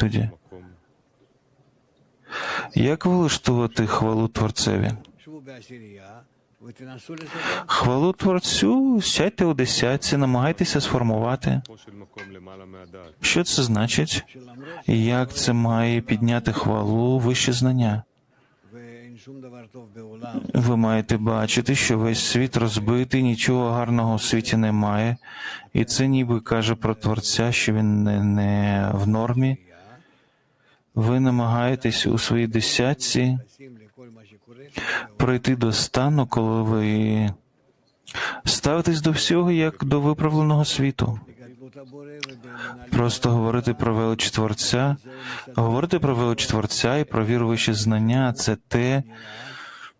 тоді? Як влаштувати хвалу Творцеві? Хвалу Творцю, сядьте у десятці, намагайтеся сформувати. Що це значить? Як це має підняти хвалу вище знання? Ви маєте бачити, що весь світ розбитий, нічого гарного в світі немає, і це ніби каже про Творця, що він не, не в нормі ви намагаєтесь у своїй десятці пройти до стану, коли ви ставитесь до всього як до виправленого світу. Просто говорити про велич Творця, говорити про велич Творця і про віруючі знання це те,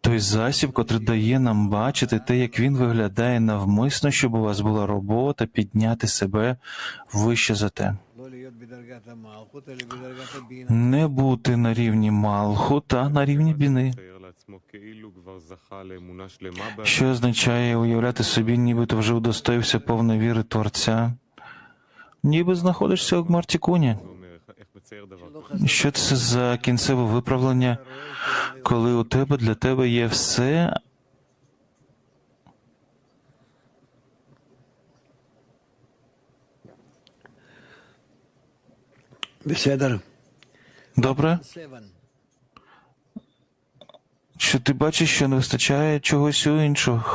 той засіб, котрий дає нам бачити те, як він виглядає навмисно, щоб у вас була робота підняти себе вище за те. Не бути на рівні Малху та на рівні біни. Що означає уявляти собі, нібито вже удостоївся повної віри Творця, ніби знаходишся у Гмартікуні. Що це за кінцеве виправлення, коли у тебе для тебе є все, добре? Що ти бачиш, що не вистачає чогось у.